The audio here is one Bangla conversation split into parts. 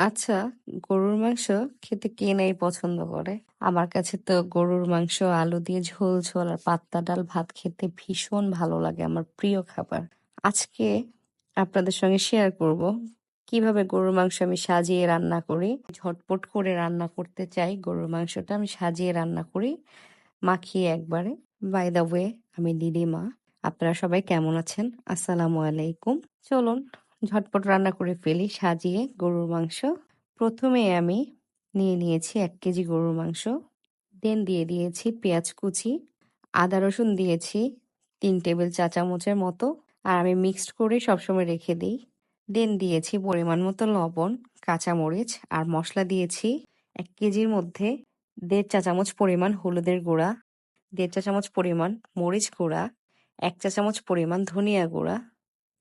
আচ্ছা, গরুর মাংস খেতে কে নাই পছন্দ করে? আমার কাছে তো গরুর মাংস আলু দিয়ে ঝোল ঝোল আর পাত্তা ডাল ভাত খেতে ভীষণ ভালো লাগে আমার প্রিয় খাবার। আজকে আপনাদের সঙ্গে শেয়ার করব কীভাবে গরুর মাংস আমি সাজিয়ে রান্না করি। ঝটপট করে রান্না করতে চাই গরুর মাংসটা আমি সাজিয়ে রান্না করি মাখিয়ে একবারে। বাই দ্য ওয়ে আমি দিদিমা। আপনারা সবাই কেমন আছেন? আসসালামু আলাইকুম। চলুন ঝটপট রান্না করে ফেলি, সাজিয়ে গরুর মাংস। প্রথমে আমি নিয়ে নিয়েছি এক কেজি গরুর মাংস। দেন দিয়ে দিয়েছি পেঁয়াজ কুচি, আদা রসুন দিয়েছি তিন টেবিল চা চামচের মতো। আর আমি মিক্সড করে সবসময় রেখে দিই। দেন দিয়েছি পরিমাণ মতো লবণ, কাঁচামরিচ আর মশলা দিয়েছি এক কেজির মধ্যে দেড় চা চামচ পরিমাণ হলুদের গুঁড়া, দেড় চা চামচ পরিমাণ মরিচ গুঁড়া, এক চা চামচ পরিমাণ ধনিয়া গুঁড়া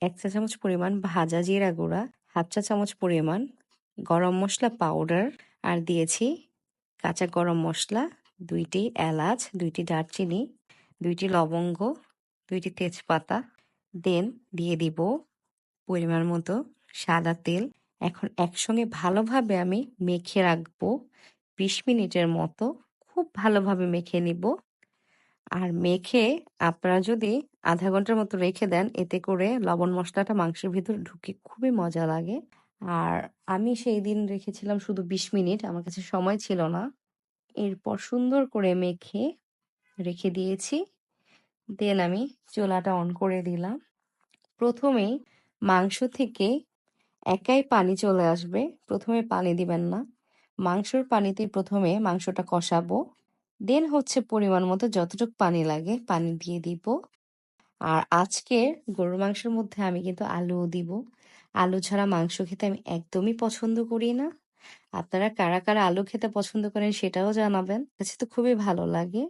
এক চা চামচ পরিমাণ ভাজা জিরা গুঁড়া, হাফ চা চামচ পরিমাণ গরম মশলা পাউডার আর দিয়েছি কাঁচা গরম মশলা, দুইটি এলাচ, দুইটি দারচিনি, দুইটি লবঙ্গ, দুইটি তেজপাতা। দেন দিয়ে দিব পরিমাণ মতো সাদা তেল। এখন একসঙ্গে ভালোভাবে আমি মেখে রাখব। বিশ মিনিটের মতো খুব ভালোভাবে মেখে নিব। আর মেখে আপনারা যদি আধা ঘণ্টার মতো রেখে দেন। এতে করে লবণ মশলাটা মাংসের ভিতরে ঢুকে খুবই মজা লাগে। আর আমি সেই দিন রেখেছিলাম শুধু বিশ মিনিট। আমার কাছে সময় ছিল না। এরপর সুন্দর করে মেখে রেখে দিয়েছি। দেন আমি চোলাটা অন করে দিলাম। প্রথমেই মাংস থেকে একাই পানি চলে আসবে। প্রথমে পানি দিবেন না। মাংসর পানিতে প্রথমে মাংসটা কষাবো। দেন হচ্ছে পরিমাণ মতো যতটুকু পানি লাগে পানি দিয়ে দিব। আর আজকের গরুর মাংসের মধ্যে আমি কিন্তু আলুও দিব। আলু ছাড়া মাংস খেতে আমি একদমই পছন্দ করি না। আপনারা কারা কারা আলু খেতে পছন্দ করেন সেটাও জানাবেন। কাছে তো খুবই ভালো লাগে।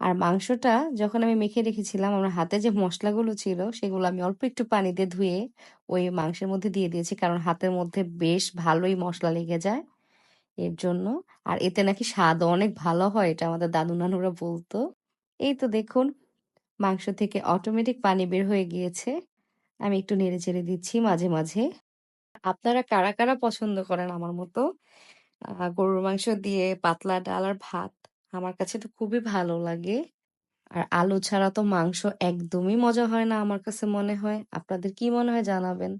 আর মাংসটা যখন আমি মেখে রেখেছিলাম, আমার হাতে যে মশলাগুলো ছিল, সেগুলো আমি অল্প একটু পানি দিয়ে ধুয়ে ওই মাংসের মধ্যে দিয়ে দিয়েছি, কারণ হাতের মধ্যে বেশ ভালোই মশলা লেগে যায় এর জন্য। আর এতে নাকি স্বাদ অনেক ভালো হয়, এটা আমাদের দাদু নানুরা বলতো। এই তো দেখুন মাংস থেকে অটোমেটিক পানি বের হয়ে গিয়েছে। আমি একটু নেড়ে চেড়ে দিচ্ছি মাঝে মাঝে। আপনারা কারা কারা পছন্দ করেন আমার মতো? গরুর মাংস দিয়ে পাতলা ডাল আর ভাত আমার কাছে তো খুবই ভালো লাগে। আর আলু ছাড়া তো মাংস একদমই মজা হয় না আমার কাছে মনে হয়। আপনাদের কি মনে হয় জানাবেন?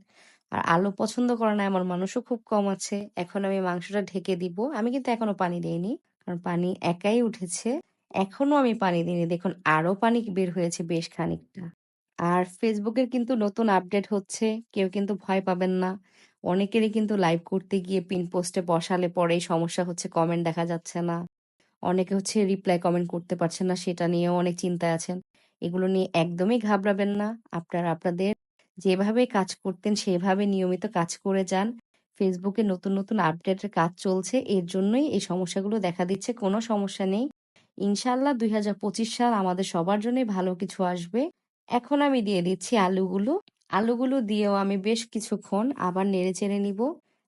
আর আলু পছন্দ করে না এমন মানুষও খুব কম আছে। এখন আমি মাংসটা ঢেকে দিব। আমি কিন্তু এখনও পানি দিইনি। কারণ পানি একাই উঠেছে। এখনও আমি পানি দিইনি। দেখুন, আরও পানি বের হয়েছে বেশ খানিকটা। আর ফেসবুকের কিন্তু নতুন আপডেট হচ্ছে। কেউ কিন্তু ভয় পাবেন না। অনেকেরই কিন্তু লাইভ করতে গিয়ে পিন পোস্টে বসালে পরেই সমস্যা হচ্ছে কমেন্ট দেখা যাচ্ছে না। অনেকে হচ্ছে রিপ্লাই কমেন্ট করতে পারছেন না, সেটা নিয়েও অনেক চিন্তায় আছেন। এগুলো নিয়ে একদমই ঘাবড়াবেন না। আপনারা আপনাদের যেভাবে কাজ করতেন, সেভাবে নিয়মিত কাজ করে যান। ফেসবুকে নতুন নতুন আপডেটের কাজ চলছে। এর জন্যই এই সমস্যাগুলো দেখা দিচ্ছে। কোনো সমস্যা নেই। ইনশাল্লাহ দুই হাজার পঁচিশ সাল আমাদের সবার জন্যই ভালো কিছু আসবে। এখন আমি দিয়ে দিচ্ছি আলুগুলো। আলুগুলো দিয়েও আমি বেশ কিছুক্ষণ আবার নেড়ে চেড়ে নিব।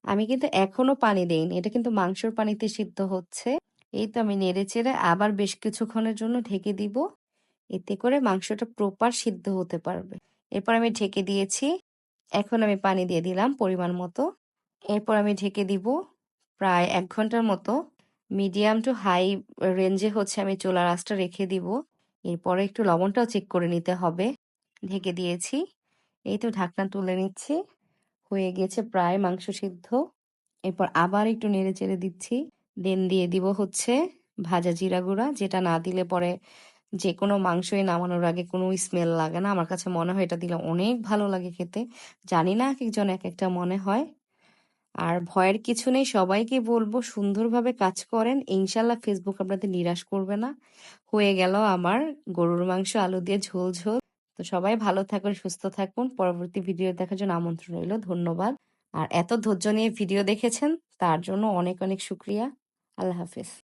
আমি কিন্তু এখনও পানি দেইনি, এটা কিন্তু মাংসর পানিতে সিদ্ধ হচ্ছে। এই তো আমি নেড়ে চেড়ে আবার বেশ কিছুক্ষণের জন্য ঢেকে দিব। এতে করে মাংসটা প্রপার সিদ্ধ হতে পারবে। এরপর আমি ঢেকে দিয়েছি, এখন আমি পানি দিয়ে দিলাম পরিমাণ মতো। এরপর আমি ঢেকে দিব প্রায় এক ঘণ্টার মতো। মিডিয়াম টু হাই রেঞ্জে হচ্ছে আমি চোলার আঁচটা রেখে দিব। এরপরে একটু লবণটাও চেক করে নিতে হবে। ঢেকে দিয়েছি। এই তো ঢাকনা তুলে নিচ্ছি। হয়ে গেছে প্রায় মাংস সিদ্ধ। এরপর আবার একটু নেড়ে চেড়ে দিচ্ছি। দেন দিয়ে দিব হচ্ছে ভাজা জিরা গুঁড়া, যেটা না দিলে পরে যে কোনো মাংসই নামানোর আগে কোনো স্মেল লাগে না। আমার কাছে মনে হয় এটা দিলে অনেক ভালো লাগে খেতে। জানি না এক একজন এক একটা মনে হয়। আর ভয়ের কিছু নেই, সবাইকে বলব সুন্দরভাবে কাজ করেন। ইনশাল্লাহ ফেসবুক আপনাদের নিরাশ করবে না। হয়ে গেল আমার গরুর মাংস, আলু দিয়ে ঝোল ঝোল। তো সবাই ভালো থাকুন, সুস্থ থাকুন। পরবর্তী ভিডিও দেখার জন্য আমন্ত্রণ রইল। ধন্যবাদ। আর এত ধৈর্য নিয়ে ভিডিও দেখেছেন, তার জন্য অনেক অনেক শুক্রিয়া। আল্লাহ হাফিজ।